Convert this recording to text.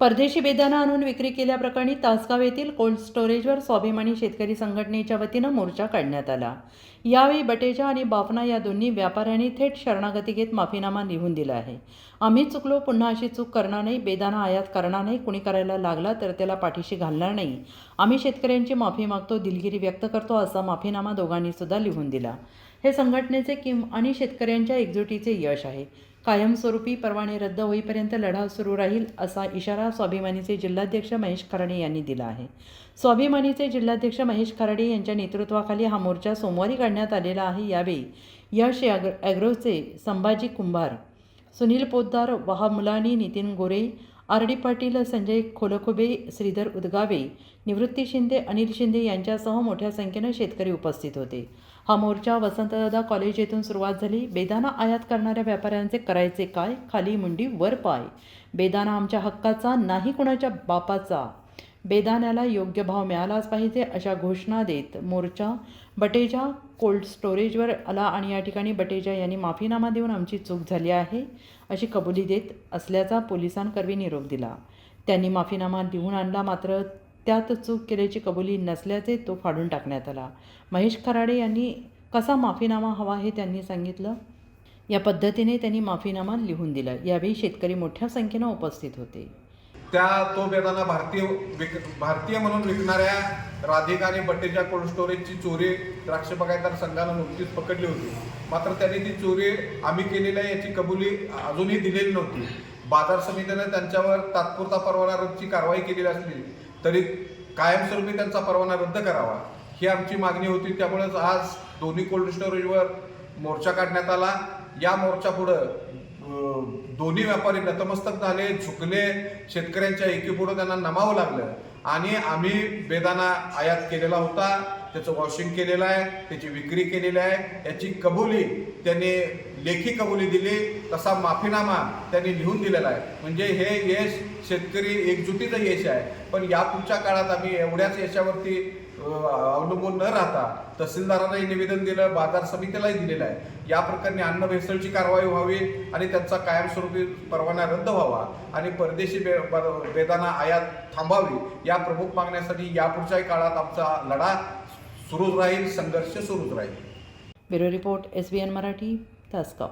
परदेशी बेदाना आणून विक्री केल्याप्रकरणी तासगाव येथील कोल्ड स्टोरेजवर स्वाभिमानी शेतकरी संघटनेच्या वतीनं मोर्चा काढण्यात आला. यावेळी बटेजा आणि बाफना या दोन्ही व्यापाऱ्यांनी थेट शरणागती घेत माफीनामा लिहून दिला आहे. आम्ही चुकलो पुन्हा अशी चूक करणार नाही बेदाना आयात करणार नाही कुणी करायला लागला तर त्याला पाठीशी घालणार नाही. आम्ही शेतकऱ्यांची माफी मागतो दिलगिरी व्यक्त करतो असा माफीनामा दोघांनी सुद्धा लिहून दिला. हे संघटनेचे किम आणि शेतकऱ्यांच्या एकजुटीचे यश आहे. कायमस्वरूपी परवाने रद्द होईपर्यंत लढा सुरू राहील असा इशारा स्वाभिमानीचे जिल्हाध्यक्ष महेश खराडे यांनी दिला आहे. स्वाभिमानीचे जिल्हाध्यक्ष महेश खराडे यांच्या नेतृत्वाखाली हा मोर्चा सोमवारी काढण्यात आलेला आहे. यावेळी यश ॲग्र ॲग्रोचे संभाजी कुंभार सुनील पोद्दार वहा मुलानी नितीन गोरे आर डी पाटील संजय खोलखुबे श्रीधर उदगावे निवृत्ती शिंदे अनिल शिंदे यांच्यासह मोठ्या संख्येनं शेतकरी उपस्थित होते. हा मोर्चा वसंतदादा कॉलेज येथून सुरुवात झाली. बेदाना आयात करणाऱ्या व्यापाऱ्यांचे करायचे काय? खाली मुंडी वर पाय. बेदाना आमच्या हक्काचा नाही कुणाच्या बापाचा. बेदाण्याला योग्य भाव मिळालाच पाहिजे अशा घोषणा देत मोर्चा बटेजा कोल्ड स्टोरेजवर आला आणि या ठिकाणी बटेजा यांनी माफीनामा देऊन आमची चूक झाली आहे अशी कबुली देत असल्याचा पोलिसांकरवी निरोप दिला. त्यांनी माफीनामा लिहून आणला मात्र त्यात चूक केल्याची कबुली नसल्याचे तो फाडून टाकण्यात आला. महेश खराडे यांनी कसा माफीनामा हवा हे त्यांनी सांगितलं? या पद्धतीने त्यांनी माफीनामा लिहून दिला. यावेळी शेतकरी मोठ्या संख्येनं उपस्थित होते. त्या तो बेदाना भारतीय विक भारतीय म्हणून विकणाऱ्या राधिका आणि बट्टेच्या कोल्ड स्टोरेजची चोरी द्राक्ष बागायतदार संघानं नुकतीच पकडली होती. मात्र त्यांनी ती चोरी आम्ही केलेली आहे याची कबुली अजूनही दिलेली नव्हती. बाजार समितीनं त्यांच्यावर तात्पुरता परवाना रोजची कारवाई केलेली असली तरी कायमस्वरूपी त्यांचा परवाना रद्द करावा. ही आमची मागणी होती. त्यामुळेच आज दोन्ही कोल्ड स्टोरेजवर मोर्चा काढण्यात आला. या मोर्चा पुढं दोन्ही व्यापारी नतमस्तक झाले झुकले. शेतकऱ्यांच्या एकीपुढं त्यांना नमावं लागलं. आणि आम्ही बेदाना आयात केलेला होता. त्याचं वॉशिंग केलेलं आहे त्याची विक्री केलेली आहे याची कबुली त्यांनी लेखी कबुली दिली तसा माफीनामा त्यांनी लिहून दिलेला आहे. म्हणजे हे यश शेतकरी एकजुटीचं यश आहे. पण या पुढच्या काळात आम्ही एवढ्याच यशावरती अवलंबून न राहता तहसीलदारांनाही निवेदन दिलं बाजार समितीलाही दिलेलं आहे. या प्रकरणी अन्न भेसळची कारवाई व्हावी आणि त्यांचा कायमस्वरूपी परवाना रद्द व्हावा आणि परदेशी बे बेदाना आयात थांबावी या प्रमुख मागण्यासाठी यापुढच्याही काळात आमचा लढा सुरूच राहील संघर्ष सुरूच राहील. Bureau report S B N Marathi Tasgaon.